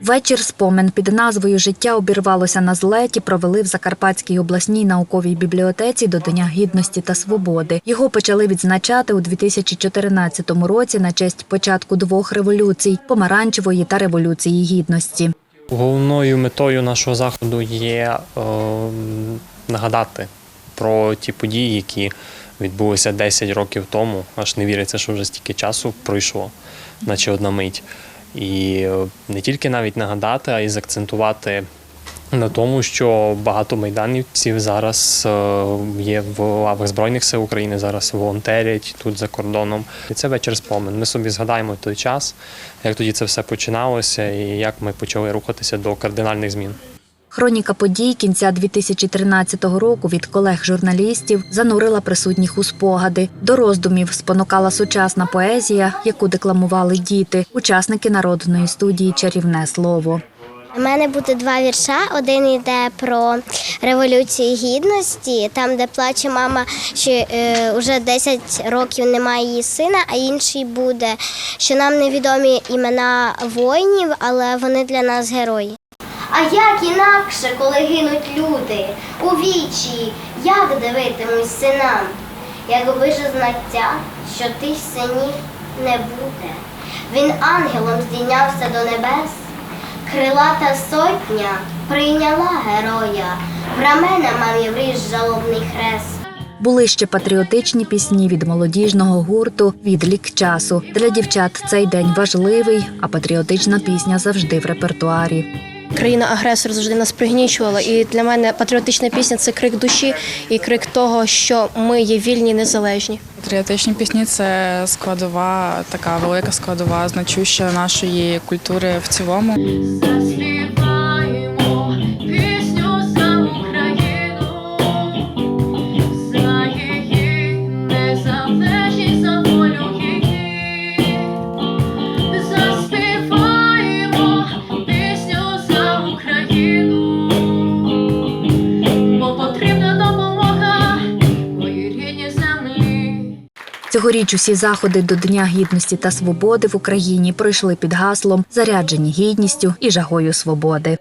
Вечір спомин під назвою Життя обірвалося на злеті провели в Закарпатській обласній науковій бібліотеці до Дня гідності та свободи. Його почали відзначати у 2014 році на честь початку двох революцій помаранчевої та революції гідності. Головною метою нашого заходу є е, нагадати про ті події, які відбулися 10 років тому. Аж не віриться, що вже стільки часу пройшло, наче одна мить. І е, не тільки навіть нагадати, а й закцентувати на тому, що багато майданівців зараз е, є в лавах Збройних сил України, зараз волонтерять тут за кордоном. І це вечір спомин. Ми собі згадаємо той час, як тоді це все починалося, і як ми почали рухатися до кардинальних змін. Хроніка подій кінця 2013 року від колег-журналістів занурила присутніх у спогади. До роздумів спонукала сучасна поезія, яку декламували діти, учасники народної студії Чарівне слово. У мене буде два вірша. Один йде про революцію гідності, там, де плаче мама, що е, вже 10 років немає її сина, а інший буде, що нам невідомі імена воїнів, але вони для нас герої. А як інакше, коли гинуть люди у вічі, як дивитимусь синам, якби ж знаття, що тих синів не буде. Він ангелом здійнявся до небес. Крилата сотня прийняла героя, в рамена мав єврей жалобний хрест. Були ще патріотичні пісні від молодіжного гурту Відлік часу. Для дівчат цей день важливий, а патріотична пісня завжди в репертуарі. Країна-агресор завжди нас пригнічувала. І для мене патріотична пісня це крик душі і крик того, що ми є вільні, незалежні. Патріотичні пісні це складова, така велика складова, значуща нашої культури в цілому. Цьогоріч усі заходи до Дня гідності та свободи в Україні пройшли під гаслом заряджені гідністю і жагою свободи.